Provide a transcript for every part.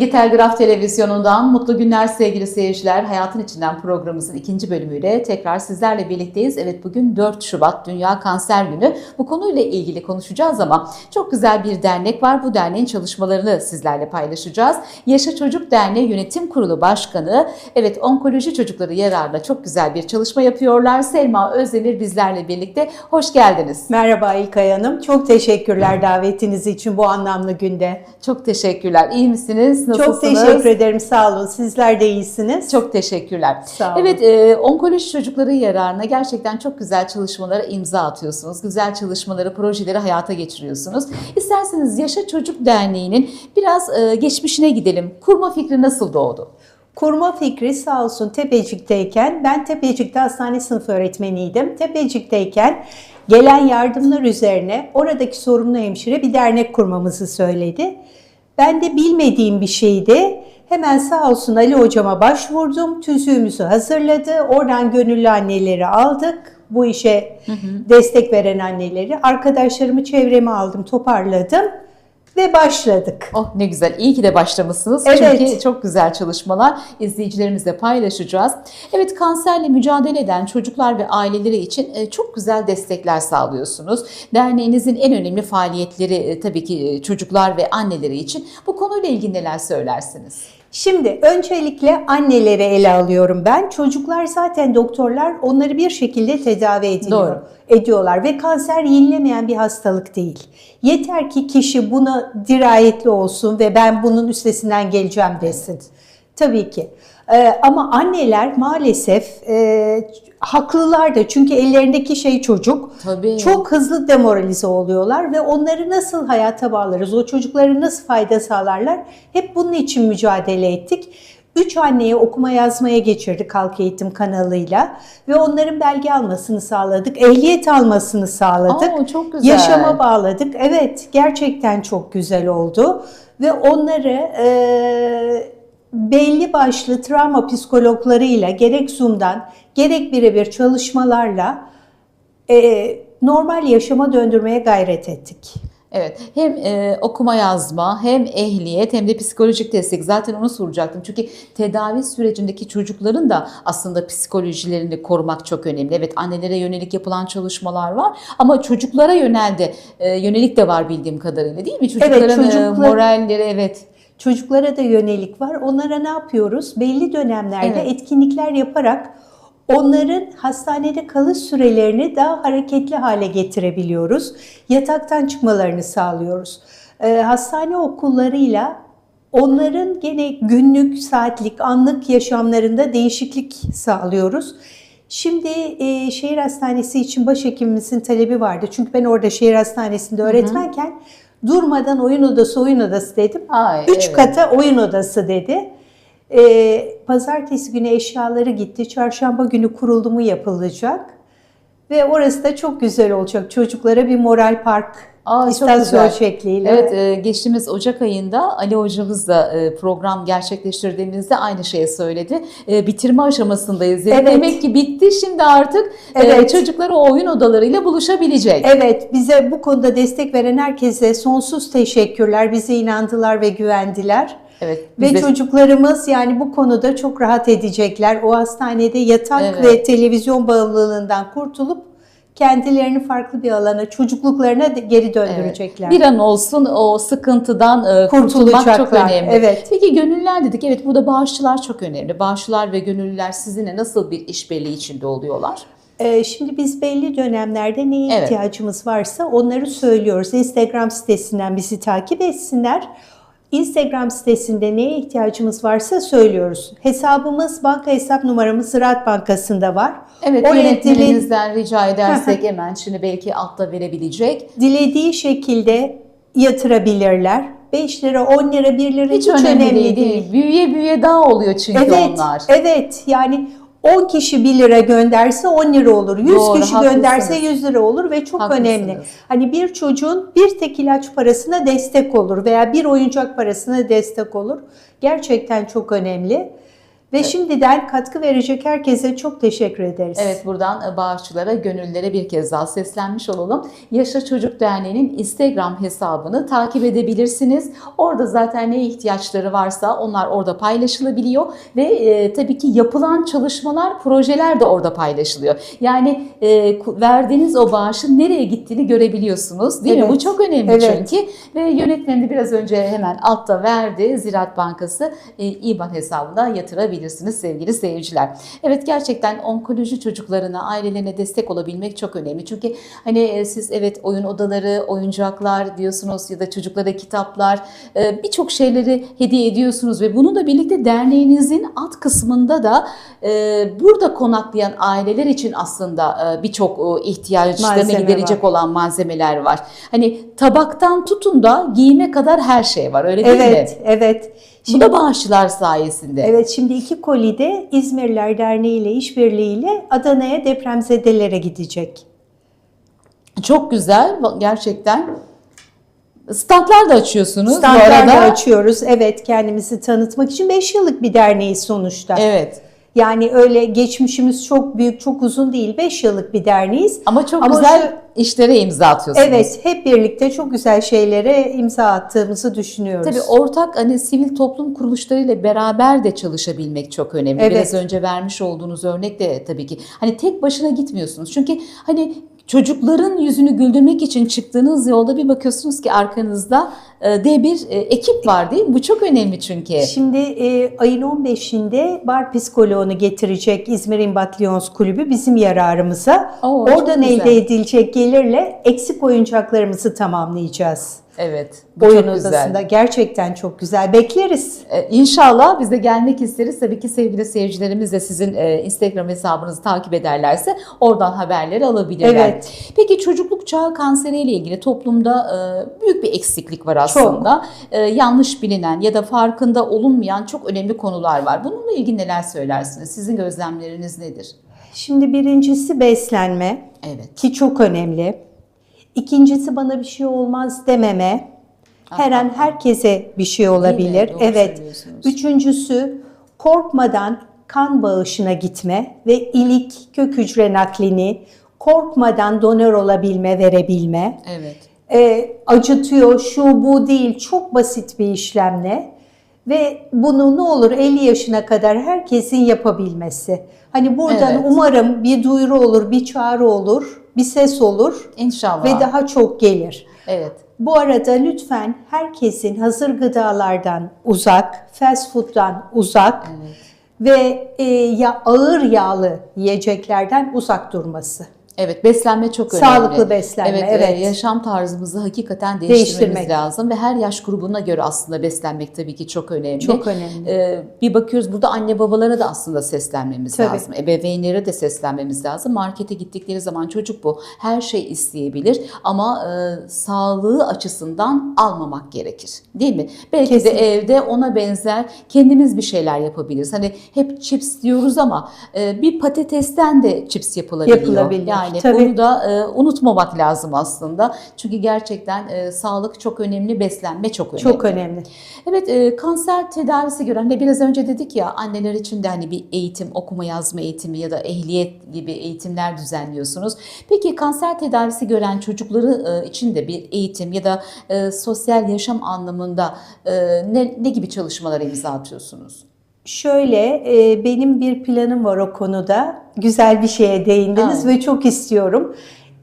Ege Telgraf Televizyonu'ndan mutlu günler sevgili seyirciler. Hayatın İçinden programımızın ikinci bölümüyle tekrar sizlerle birlikteyiz. Evet bugün 4 Şubat Dünya Kanser Günü. Bu konuyla ilgili konuşacağız ama çok güzel bir dernek var. Bu derneğin çalışmalarını sizlerle paylaşacağız. Yaşa Çocuk Derneği Yönetim Kurulu Başkanı, evet onkoloji çocukları yararına çok güzel bir çalışma yapıyorlar. Selma Özdemir bizlerle birlikte. Hoş geldiniz. Merhaba İlkay Hanım. Çok teşekkürler davetiniz için bu anlamlı günde. Çok teşekkürler. İyi misiniz? Nasılsınız? Çok teşekkür ederim. Sağ olun. Sizler de iyisiniz. Çok teşekkürler. Sağ olun. Evet, e, onkoloji çocukları yararına gerçekten çok güzel çalışmalara imza atıyorsunuz. Güzel çalışmaları, projeleri hayata geçiriyorsunuz. İsterseniz Yaşa Çocuk Derneği'nin biraz e, geçmişine gidelim. Kurma fikri nasıl doğdu? Kurma fikri sağ olsun Tepecik'teyken, ben Tepecik'te hastane sınıf öğretmeniydim. Tepecik'teyken gelen yardımlar üzerine oradaki sorumlu hemşire bir dernek kurmamızı söyledi. Ben de bilmediğim bir şeydi. Hemen sağ olsun Ali hocama başvurdum. Tüzüğümüzü hazırladı. Oradan gönüllü anneleri aldık. Bu işe destek veren anneleri. Arkadaşlarımı çevreme aldım, toparladım ve başladık. Oh ne güzel. İyi ki de başlamışsınız. Evet. Çünkü çok güzel çalışmalar izleyicilerimizle paylaşacağız. Evet kanserle mücadele eden çocuklar ve aileleri için e, çok güzel destekler sağlıyorsunuz. Derneğinizin en önemli faaliyetleri e, tabii ki e, çocuklar ve anneleri için. Bu konuyla ilgili neler söylersiniz? Şimdi öncelikle anneleri ele alıyorum ben. Çocuklar zaten doktorlar onları bir şekilde tedavi ediyor, Doğru. ediyorlar ve kanser yenilemeyen bir hastalık değil. Yeter ki kişi buna dirayetli olsun ve ben bunun üstesinden geleceğim desin. Tabii ki. Ee, ama anneler maalesef e, haklılar da çünkü ellerindeki şey çocuk. Tabii. Çok hızlı demoralize oluyorlar ve onları nasıl hayata bağlarız, o çocuklara nasıl fayda sağlarlar hep bunun için mücadele ettik. Üç anneye okuma yazmaya geçirdik Halk Eğitim kanalıyla ve onların belge almasını sağladık, ehliyet almasını sağladık. Aa, çok güzel. Yaşama bağladık. Evet, gerçekten çok güzel oldu ve onları e, belli başlı travma psikologlarıyla gerek Zoom'dan gerek birebir çalışmalarla e, normal yaşama döndürmeye gayret ettik. Evet, hem e, okuma yazma, hem ehliyet, hem de psikolojik destek. Zaten onu soracaktım. Çünkü tedavi sürecindeki çocukların da aslında psikolojilerini korumak çok önemli. Evet, annelere yönelik yapılan çalışmalar var ama çocuklara yönelde e, yönelik de var bildiğim kadarıyla değil mi? Çocukların e, çocuklar- moralleri evet. Çocuklara da yönelik var. Onlara ne yapıyoruz? Belli dönemlerde Evet. etkinlikler yaparak onların hastanede kalış sürelerini daha hareketli hale getirebiliyoruz. Yataktan çıkmalarını sağlıyoruz. Ee, hastane okullarıyla onların gene günlük, saatlik, anlık yaşamlarında değişiklik sağlıyoruz. Şimdi e, şehir hastanesi için başhekimimizin talebi vardı. Çünkü ben orada şehir hastanesinde öğretmenken durmadan oyun odası, oyun odası dedim. Ay, Üç evet. kata oyun odası dedi. Ee, pazartesi günü eşyaları gitti. Çarşamba günü kurulumu yapılacak. Ve orası da çok güzel olacak. Çocuklara bir moral park Aa, istasyon şekliyle. Evet, e, geçtiğimiz Ocak ayında Ali hocamızla e, program gerçekleştirdiğimizde aynı şeyi söyledi. E, bitirme aşamasındayız. Evet. Demek ki bitti. Şimdi artık e, Evet. çocuklar o oyun odalarıyla buluşabilecek. Evet, bize bu konuda destek veren herkese sonsuz teşekkürler. Bize inandılar ve güvendiler. Evet. Ve de- çocuklarımız yani bu konuda çok rahat edecekler. O hastanede yatak Evet. ve televizyon bağımlılığından kurtulup kendilerini farklı bir alana, çocukluklarına geri döndürecekler. Bir an olsun o sıkıntıdan e, kurtulmak çok önemli. evet. Peki gönüllüler dedik. Evet burada bağışçılar çok önemli. Bağışçılar ve gönüllüler sizinle nasıl bir işbirliği içinde oluyorlar? Ee, şimdi biz belli dönemlerde neye Evet. ihtiyacımız varsa onları söylüyoruz. Instagram sitesinden bizi takip etsinler. Instagram sitesinde neye ihtiyacımız varsa söylüyoruz. Hesabımız, banka hesap numaramız Ziraat Bankası'nda var. Evet dile- yönetmenimizden rica edersek hemen şimdi belki altta verebilecek. dilediği şekilde yatırabilirler. 5 lira, 10 lira, 1 lira Hiç, hiç, önemli, değil, değil. Büyüye büyüye daha oluyor çünkü Evet, onlar. evet. Yani 10 kişi 1 lira gönderse 10 lira olur. 100 Doğru, kişi haklısınız. gönderse 100 lira olur ve çok Haklısınız. önemli. Hani bir çocuğun bir tek ilaç parasına destek olur veya bir oyuncak parasına destek olur. Gerçekten çok önemli. Ve şimdiden katkı verecek herkese çok teşekkür ederiz. Evet buradan e, bağışçılara, gönüllere bir kez daha seslenmiş olalım. Yaşa Çocuk Derneği'nin Instagram hesabını takip edebilirsiniz. Orada zaten ne ihtiyaçları varsa onlar orada paylaşılabiliyor ve e, tabii ki yapılan çalışmalar, projeler de orada paylaşılıyor. Yani e, verdiğiniz o bağışın nereye gittiğini görebiliyorsunuz değil mi? Evet. Bu çok önemli Evet. çünkü ve yönetmeni biraz önce hemen altta verdi. Ziraat Bankası e, IBAN hesabına yatırabilirsiniz sevgili seyirciler. Evet gerçekten onkoloji çocuklarına, ailelerine destek olabilmek çok önemli. Çünkü hani e, siz evet oyun odaları, oyuncaklar diyorsunuz ya da çocuklara kitaplar, e, birçok şeyleri hediye ediyorsunuz ve bununla birlikte derneğinizin alt kısmında da e, burada konaklayan aileler için aslında birçok ihtiyaçlarını Malzeme giderecek olan malzemeler var. Hani tabaktan tutun da giyime kadar her şey var öyle değil mi? Evet, evet. Bu da bağışçılar sayesinde. Evet şimdi iki koli de İzmirliler Derneği ile işbirliğiyle Adana'ya depremzedelere gidecek. Çok güzel gerçekten. Standlar da açıyorsunuz bu Standlar da arada. açıyoruz. Evet kendimizi tanıtmak için 5 yıllık bir derneğiz sonuçta. Evet. Yani öyle geçmişimiz çok büyük, çok uzun değil. 5 yıllık bir derneğiz. Ama çok Ama güzel işlere imza atıyorsunuz. Evet, hep birlikte çok güzel şeylere imza attığımızı düşünüyoruz. Tabii ortak hani sivil toplum kuruluşlarıyla beraber de çalışabilmek çok önemli. Evet. Biraz önce vermiş olduğunuz örnek de tabii ki. Hani tek başına gitmiyorsunuz. Çünkü hani çocukların yüzünü güldürmek için çıktığınız yolda bir bakıyorsunuz ki arkanızda e, dev bir e, ekip var değil mi? Bu çok önemli çünkü. Şimdi e, ayın 15'inde bar psikoloğunu getirecek İzmir İmbat Lions Kulübü bizim yararımıza. Oo, Oradan elde edilecek gelirle eksik oyuncaklarımızı tamamlayacağız. Evet. Bu Oyun çok güzel. odasında gerçekten çok güzel. Bekleriz. Ee, İnşallah biz de gelmek isteriz. Tabii ki sevgili seyircilerimiz de sizin e, Instagram hesabınızı takip ederlerse oradan haberleri alabilirler. Evet. Peki çocukluk çağı kanseriyle ilgili toplumda e, büyük bir eksiklik var aslında. E, yanlış bilinen ya da farkında olunmayan çok önemli konular var. Bununla ilgili neler söylersiniz? Sizin gözlemleriniz nedir? Şimdi birincisi beslenme Evet. ki çok önemli. İkincisi bana bir şey olmaz dememe. Her an herkese bir şey olabilir. Evet. Üçüncüsü korkmadan kan bağışına gitme ve ilik kök hücre naklini korkmadan donör olabilme, verebilme. Evet. E, acıtıyor, şu bu değil, çok basit bir işlemle ve bunu ne olur 50 yaşına kadar herkesin yapabilmesi. Hani buradan Evet. umarım bir duyuru olur, bir çağrı olur, bir ses olur İnşallah. ve daha çok gelir. Evet. Bu arada lütfen herkesin hazır gıdalardan uzak, fast food'dan uzak ve e, ya ağır yağlı yiyeceklerden uzak durması. Evet beslenme çok önemli. Sağlıklı beslenme, Evet, evet. e, yaşam tarzımızı hakikaten değiştirmemiz Değiştirmek. lazım ve her yaş grubuna göre aslında beslenmek tabii ki çok önemli. Çok önemli. E, bir bakıyoruz burada anne babalara da aslında seslenmemiz Tabii. lazım. Ebeveynlere de seslenmemiz lazım. Markete gittikleri zaman çocuk bu. Her şey isteyebilir ama e, sağlığı açısından almamak gerekir. Değil mi? Belki Kesinlikle. de evde ona benzer kendimiz bir şeyler yapabiliriz. Hani hep chips diyoruz ama e, bir patatesten de chips yapılabiliyor. Yapılabilir, Yani tabii. bunu da e, unutmamak lazım aslında. Çünkü gerçekten e, sağlık çok önemli, beslenme çok önemli. Çok önemli. Evet, e, kanser tedavisi gören, hani biraz önce dedik ya anneler için de hani bir eğitim, okuma yazma eğitimi ya da ehliyet gibi eğitimler düzenliyorsunuz. Peki kanser tedavisi gören çocukları e, için de bir eğitim ya da e, sosyal yaşam anlamında e, ne, ne gibi çalışmalara imza atıyorsunuz? Şöyle e, benim bir planım var o konuda. Güzel bir şeye değindiniz Evet. ve çok istiyorum.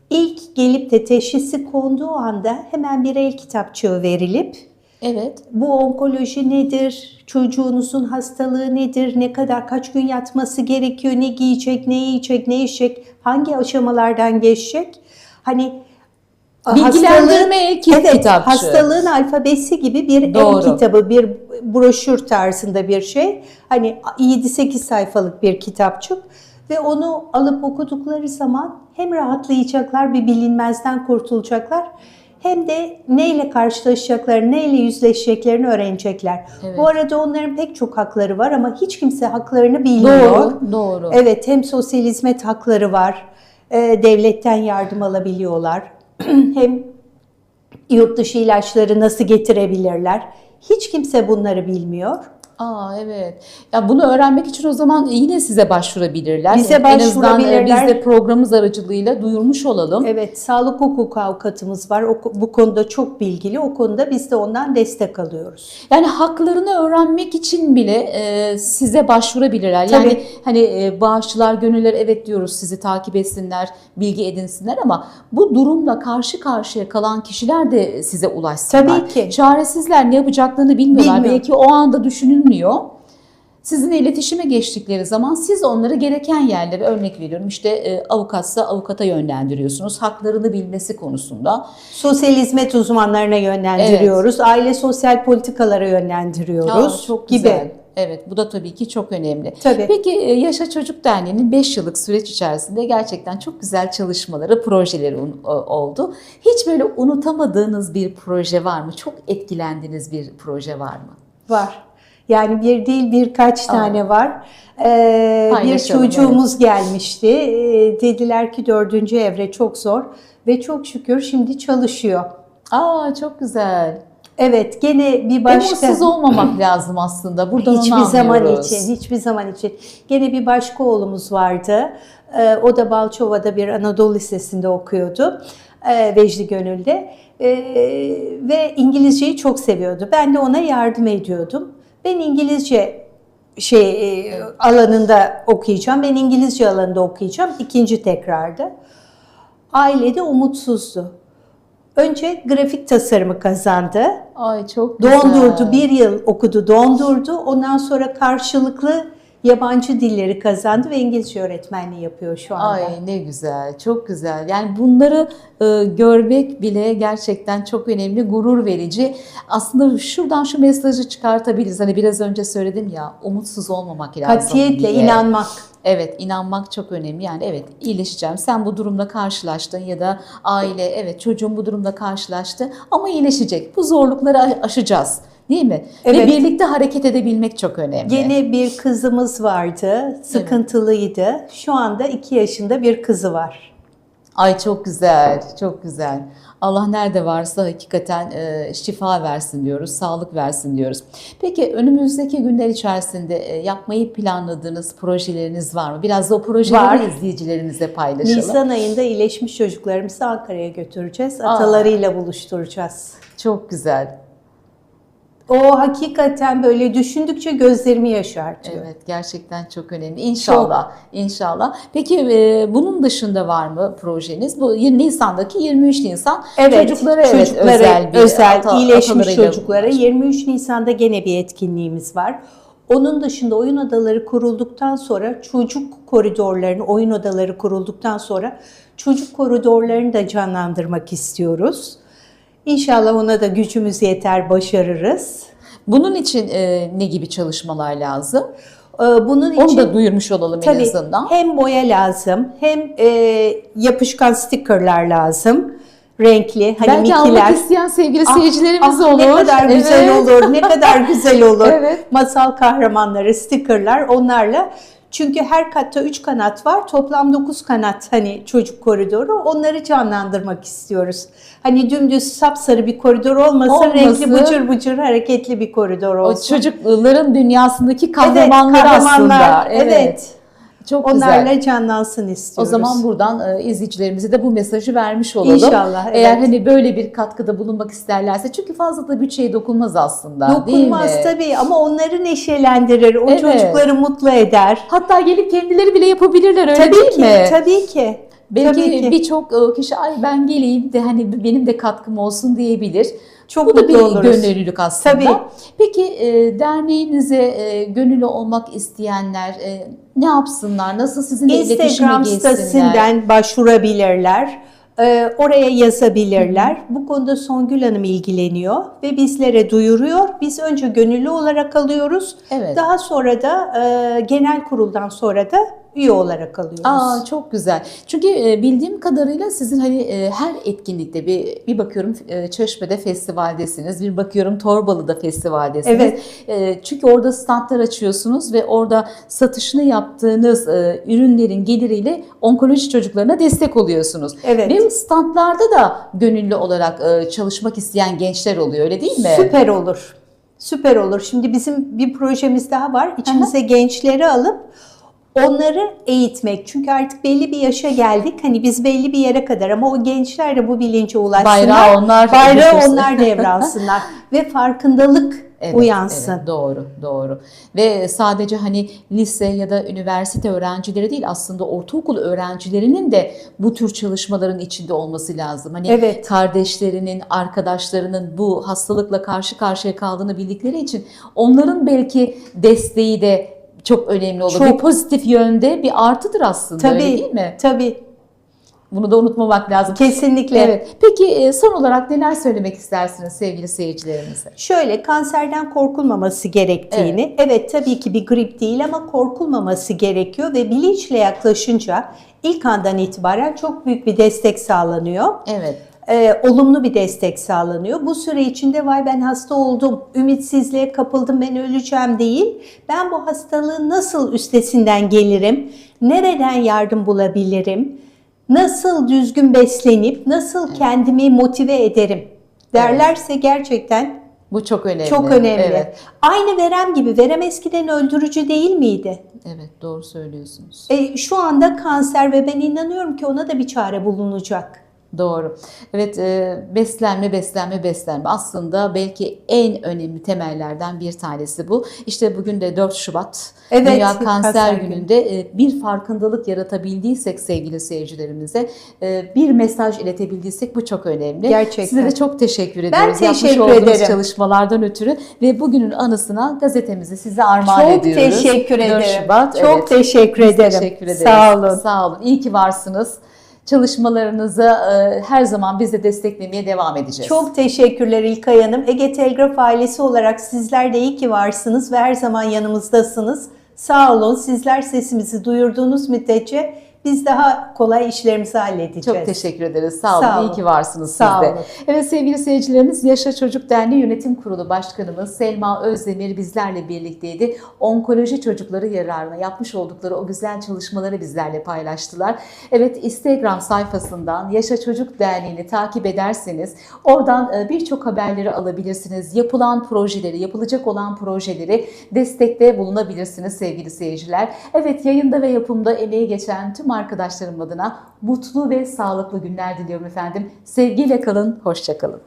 İlk gelip de teşhisi konduğu anda hemen bir el kitapçığı verilip Evet, bu onkoloji nedir, çocuğunuzun hastalığı nedir, ne kadar kaç gün yatması gerekiyor, ne giyecek, ne yiyecek, ne içecek, hangi aşamalardan geçecek? Hani Bilgilendirme kit- evet, kitapçığı. hastalığın alfabesi gibi bir Doğru. el kitabı, bir broşür tarzında bir şey. Hani 7-8 sayfalık bir kitapçık ve onu alıp okudukları zaman hem rahatlayacaklar, bir bilinmezden kurtulacaklar hem de neyle karşılaşacaklar, neyle yüzleşeceklerini öğrenecekler. Evet. Bu arada onların pek çok hakları var ama hiç kimse haklarını bilmiyor. doğru, doğru. Evet, hem sosyal hizmet hakları var, e, devletten yardım alabiliyorlar, hem yurt dışı ilaçları nasıl getirebilirler. Hiç kimse bunları bilmiyor. Aa evet. Ya bunu öğrenmek için o zaman yine size başvurabilirler. Bize En azından e, başvurabilirler. biz de programımız aracılığıyla duyurmuş olalım. Evet, sağlık hukuku avukatımız var. O, bu konuda çok bilgili. O konuda biz de ondan destek alıyoruz. Yani haklarını öğrenmek için bile e, size başvurabilirler. Yani Tabii. hani e, bağışçılar, gönüller evet diyoruz sizi takip etsinler, bilgi edinsinler ama bu durumla karşı karşıya kalan kişiler de size ulaşsınlar. Tabii ki. Çaresizler ne yapacaklarını bilmiyorlar. Bilmiyor. Belki o anda düşünülmüyor. Sizinle iletişime geçtikleri zaman siz onları gereken yerlere örnek veriyorum işte e, avukatsa avukata yönlendiriyorsunuz haklarını bilmesi konusunda. Sosyal hizmet uzmanlarına yönlendiriyoruz. Aile sosyal politikalara yönlendiriyoruz Aa, çok gibi. güzel. Evet bu da tabii ki çok önemli. Tabii. Peki e, Yaşa Çocuk Derneği'nin 5 yıllık süreç içerisinde gerçekten çok güzel çalışmaları, projeleri oldu. Hiç böyle unutamadığınız bir proje var mı? Çok etkilendiğiniz bir proje var mı? Var. Yani bir değil birkaç tane var. Ee, bir çocuğumuz gelmişti. Ee, dediler ki dördüncü evre çok zor ve çok şükür şimdi çalışıyor. Aa çok güzel. Evet gene bir başka... Umutsuz olmamak lazım aslında. Buradan Hiçbir zaman için, hiçbir zaman için. Gene bir başka oğlumuz vardı. Ee, o da Balçova'da bir Anadolu Lisesi'nde okuyordu. Ee, Vecdi Gönül'de. Ee, ve İngilizceyi çok seviyordu. Ben de ona yardım ediyordum. Ben İngilizce şey e, alanında okuyacağım. Ben İngilizce alanında okuyacağım. ikinci tekrarda. Ailede umutsuzdu. Önce grafik tasarımı kazandı. Ay çok güzel. Dondurdu, bir yıl okudu, dondurdu. Ondan sonra karşılıklı yabancı dilleri kazandı ve İngilizce öğretmenliği yapıyor şu anda. Ay ne güzel, çok güzel. Yani bunları e, görmek bile gerçekten çok önemli, gurur verici. Aslında şuradan şu mesajı çıkartabiliriz. Hani biraz önce söyledim ya, umutsuz olmamak lazım Katiyetle diye. inanmak. Evet, inanmak çok önemli. Yani evet, iyileşeceğim. Sen bu durumla karşılaştın ya da aile, evet çocuğum bu durumla karşılaştı ama iyileşecek. Bu zorlukları aşacağız. Değil mi? Ve Evet. birlikte hareket edebilmek çok önemli. Gene bir kızımız vardı, sıkıntılıydı. Şu anda iki yaşında bir kızı var. Ay çok güzel, çok güzel. Allah nerede varsa hakikaten e, şifa versin diyoruz, sağlık versin diyoruz. Peki önümüzdeki günler içerisinde e, yapmayı planladığınız projeleriniz var mı? Biraz da o projeleri Var. izleyicilerimizle paylaşalım. Nisan ayında iyileşmiş çocuklarımızı Ankara'ya götüreceğiz. Aa. Atalarıyla buluşturacağız. Çok güzel. O hakikaten böyle düşündükçe gözlerimi yaşartıyor. Evet, gerçekten çok önemli. İnşallah, inşallah. Peki e, bunun dışında var mı projeniz? Bu Nisan'daki 23 Nisan Evet, çocuklara, evet, çocuklara özel bir özel, ata- iyileşmiş çocuklara buluşma. 23 Nisan'da gene bir etkinliğimiz var. Onun dışında oyun odaları kurulduktan sonra çocuk koridorlarını, oyun odaları kurulduktan sonra çocuk koridorlarını da canlandırmak istiyoruz. İnşallah ona da gücümüz yeter, başarırız. Bunun için e, ne gibi çalışmalar lazım? Ee, Bunun için Onu da duyurmuş olalım en Tabii azından. hem boya lazım, hem e, yapışkan stickerlar lazım. Renkli, hani Belki mikiler. almak isteyen sevgili Ah, seyircilerimiz ah, olur. Ne kadar güzel Evet. olur, ne kadar güzel olur. Evet. Masal kahramanları, stickerlar onlarla. Çünkü her katta 3 kanat var. Toplam 9 kanat hani çocuk koridoru. Onları canlandırmak istiyoruz. Hani dümdüz sapsarı bir koridor olmasın. Olmasın. Renkli bıcır bıcır hareketli bir koridor O olsun. çocukların dünyasındaki Evet, kahramanlar, kahramanlar, aslında. Evet. Çok Onlarla güzel. canlansın O istiyoruz. zaman buradan e, izleyicilerimize de bu mesajı vermiş olalım. İnşallah, Eğer evet. hani böyle bir katkıda bulunmak isterlerse çünkü fazla da bütçeye dokunmaz aslında değil mi? Dokunmaz tabii ama onları neşelendirir. O Evet. çocukları mutlu eder. Hatta gelip kendileri bile yapabilirler öyle tabii değil ki, mi? tabii ki. Belki birçok e, kişi ay ben geleyim de hani benim de katkım olsun diyebilir. Çok Bu da bir oluruz. gönüllülük aslında. Tabii. Peki e, derneğinize e, gönüllü olmak isteyenler e, ne yapsınlar? Nasıl sizinle iletişime Instagram geçsinler? sitesinden başvurabilirler. Ee, oraya yazabilirler. Bu konuda Songül Hanım ilgileniyor ve bizlere duyuruyor. Biz önce gönüllü olarak alıyoruz. Evet. Daha sonra da e, genel kuruldan sonra da üye olarak alıyoruz. Aa çok güzel. Çünkü e, bildiğim kadarıyla sizin hani e, her etkinlikte bir bir bakıyorum e, Çeşme'de festivaldesiniz, bir bakıyorum Torbalı'da festivaldesiniz. Evet. Çünkü orada standlar açıyorsunuz ve orada satışını yaptığınız ürünlerin geliriyle onkoloji çocuklarına destek oluyorsunuz. Evet. Ve standlarda da gönüllü olarak çalışmak isteyen gençler oluyor öyle değil mi? Süper olur. Süper olur. Şimdi bizim bir projemiz daha var. İçimize gençleri alıp onları eğitmek. Çünkü artık belli bir yaşa geldik. Hani biz belli bir yere kadar ama o gençler de bu bilince ulaşsınlar. Bayrağı onlar Bayrağı onlar devralsınlar. Ve farkındalık Evet, uyansın. evet, doğru, doğru. Ve sadece hani lise ya da üniversite öğrencileri değil aslında ortaokul öğrencilerinin de bu tür çalışmaların içinde olması lazım. Hani Evet. kardeşlerinin, arkadaşlarının bu hastalıkla karşı karşıya kaldığını bildikleri için onların belki desteği de çok önemli olur. Çok. Bir pozitif yönde bir artıdır aslında öyle Tabii, değil mi? tabii. Bunu da unutmamak lazım. Kesinlikle. Evet. Peki e, son olarak neler söylemek istersiniz sevgili seyircilerimize? Şöyle kanserden korkulmaması gerektiğini, evet. tabii ki bir grip değil ama korkulmaması gerekiyor ve bilinçle yaklaşınca ilk andan itibaren çok büyük bir destek sağlanıyor. Evet. Ee, olumlu bir destek sağlanıyor. Bu süre içinde vay ben hasta oldum, ümitsizliğe kapıldım, ben öleceğim değil. Ben bu hastalığın nasıl üstesinden gelirim, nereden yardım bulabilirim, nasıl düzgün beslenip, nasıl kendimi motive ederim derlerse gerçekten Bu çok önemli. çok önemli. Evet. Aynı verem gibi, verem eskiden öldürücü değil miydi? Evet doğru söylüyorsunuz. E, şu anda kanser ve ben inanıyorum ki ona da bir çare bulunacak. Doğru. Evet e, beslenme beslenme beslenme aslında belki en önemli temellerden bir tanesi bu. İşte bugün de 4 Şubat Evet, Dünya Kanser, Kanser Günü. Günü'nde e, bir farkındalık yaratabildiysek sevgili seyircilerimize e, bir mesaj iletebildiysek bu çok önemli. Gerçekten. Size de çok teşekkür Ben ediyoruz. Yapmış teşekkür olduğunuz ederim. çalışmalardan ötürü ve bugünün anısına gazetemizi size armağan Çok ediyoruz. teşekkür 4 ederim. Şubat. Çok evet. teşekkür ederim. Teşekkür ederiz. Sağ olun. Sağ olun. İyi ki varsınız. Çalışmalarınızı e, her zaman biz de desteklemeye devam edeceğiz. Çok teşekkürler İlkay Hanım. Ege Telgraf ailesi olarak sizler de iyi ki varsınız ve her zaman yanımızdasınız. Sağ olun. Sizler sesimizi duyurduğunuz müddetçe biz daha kolay işlerimizi halledeceğiz. Çok teşekkür ederiz. Sağ olun. Sağ İyi olun. ki varsınız Sağ siz de. olun. Evet sevgili seyircilerimiz Yaşa Çocuk Derneği Yönetim Kurulu Başkanımız Selma Özdemir bizlerle birlikteydi. Onkoloji çocukları yararına yapmış oldukları o güzel çalışmaları bizlerle paylaştılar. Evet Instagram sayfasından Yaşa Çocuk Derneği'ni takip ederseniz oradan e, birçok haberleri alabilirsiniz. Yapılan projeleri, yapılacak olan projeleri destekte bulunabilirsiniz sevgili seyirciler. Evet yayında ve yapımda emeği geçen tüm arkadaşlarım adına mutlu ve sağlıklı günler diliyorum efendim. Sevgiyle kalın, hoşça kalın.